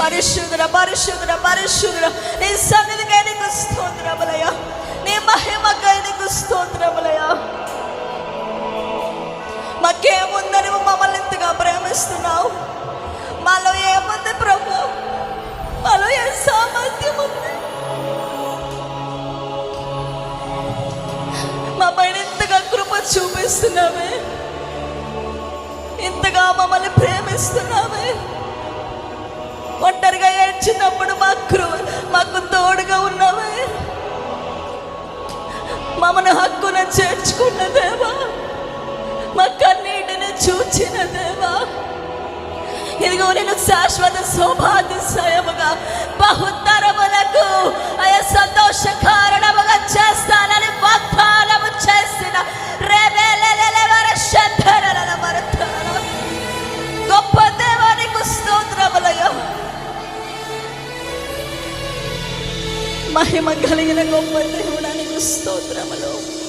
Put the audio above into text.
పరిశుద్ధుడ పరిశుద్ధుడ పరిశుద్ధుడ. నీ సన్నిధికై నీకు స్తోత్రములయ నీ మహిమకై నీకు స్తోత్రములయ మాకేముందని మమ్మల్ని ఇంతగా ప్రేమిస్తున్నావు? మాలో ఏముంది ప్రభు? మాలో ఏ సామర్థ్యం ఉంది? మా పైన ఇంతగా కృప చూపిస్తున్నామే ఇంతగా మమ్మల్ని ప్రేమిస్తున్నామే ఒంటరిగా మా మాకు మాకు తోడుగా ఉన్నావే. మమ్మను హక్కున చేర్చుకున్న దేవా. మా కన్నీటిని చూచిన దేవా. ఇదిగో నేను శాశ్వత సౌభాగ్యముగా బహుతరములకు మహిమ కలిగిన గొప్ప దేవుడానికి స్తోత్రములు.